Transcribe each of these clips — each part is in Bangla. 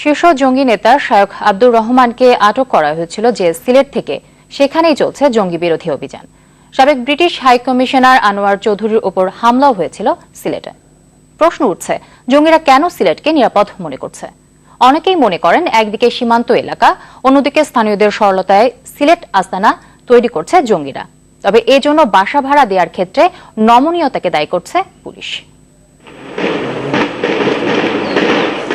শীর্ষ জঙ্গি নেতা শায়ক আব্দুর রহমানকে আটক করা হয়েছিল যে সিলেট থেকে। সেখানেই চলছে জঙ্গি বিরোধী অভিযান। সাবেক ব্রিটিশ হাই কমিশনার আনোয়ার চৌধুরীর উপর হামলাও হয়েছিল সিলেটে। প্রশ্ন উঠছে, জঙ্গিরা কেন সিলেটকে নিরাপদ মনে করছে? অনেকেই মনে করেন একদিকে সীমান্ত এলাকা, অন্যদিকে স্থানীয়দের সরলতায় সিলেট আস্তানা তৈরি করছে জঙ্গিরা। তবে এজন্য বাসা ভাড়া দেওয়ার ক্ষেত্রে নমনীয়তাকে দায়ী করছে পুলিশ।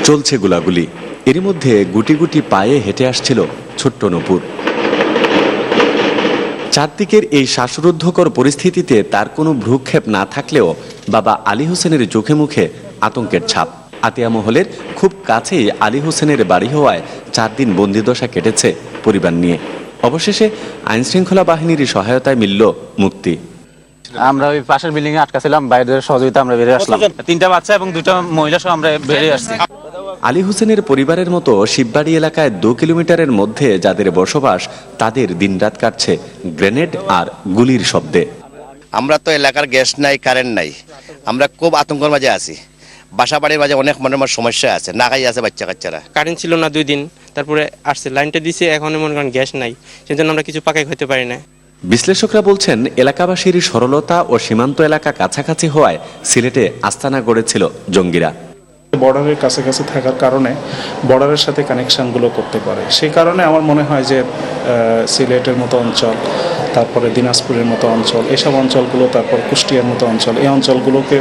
চলছে গুলাগুলি। এরই মধ্যে গুটি গুটি পায়ে হেঁটে আসছিল ছোট্ট নপুর। চারদিকের এই শ্বাসরুদ্ধকর পরিস্থিতিতে তার কোনো ভ্রুক্ষেপ না থাকলেও বাবা আলী হোসেনের চোখে মুখে আতঙ্কের ছাপ। আতিয়া মহলের খুব কাছেই আলী হোসেনের বাড়ি হওয়ায় চার দিন বন্দিদশা কেটেছে পরিবার নিয়ে। অবশেষে আইনশৃঙ্খলা বাহিনীর সহায়তায় মিলল মুক্তি। আমরা ওই পাশের বিল্ডিং এ আটকা ছিলাম বাইরের সহযোগিতা আমরা বেরিয়ে আসলাম। তিনটা বাচ্চা এবং দুটো মহিলা সহ আমরা বেরিয়ে আসছি। আলী হোসেনের পরিবারের মতো শিববাড়ি এলাকায় দু কিলোমিটারের মধ্যে যাদের বসবাস তাদের দিনরাত কাটছে গ্রেনেড আর গুলির শব্দে। আমরা তো এলাকার গ্যাস নাই কারেন্ট নাই। আমরা খুব আতঙ্কের মাঝে আছি। বাসা বাড়ির মাঝে অনেক মনে মনে সমস্যা আছে না খাই আছে বাচ্চা কাচ্চারা। কারেন্ট ছিল না দুই দিন তারপরে আসছে। লাইনটা দিছে এখন মনে করেন গ্যাস নাই সেজন্য আমরা কিছু পাকাই হতে পারি না। বিশ্লেষকরা বলছেন এলাকাবাসীর সরলতা ও সীমান্ত এলাকা কাছাকাছি হওয়ায় সিলেটে আস্তানা গড়েছিল জঙ্গিরা। বর্ডারের কাছাকাছি থাকার কারণে বর্ডারের সাথে কানেকশানগুলো করতে পারে। সেই কারণে আমার মনে হয় যে সিলেটের মতো অঞ্চল, তারপরে দিনাজপুরের মতো অঞ্চল, এসব অঞ্চলগুলো, তারপর কুষ্টিয়ার মতো অঞ্চল, এই অঞ্চলগুলোকে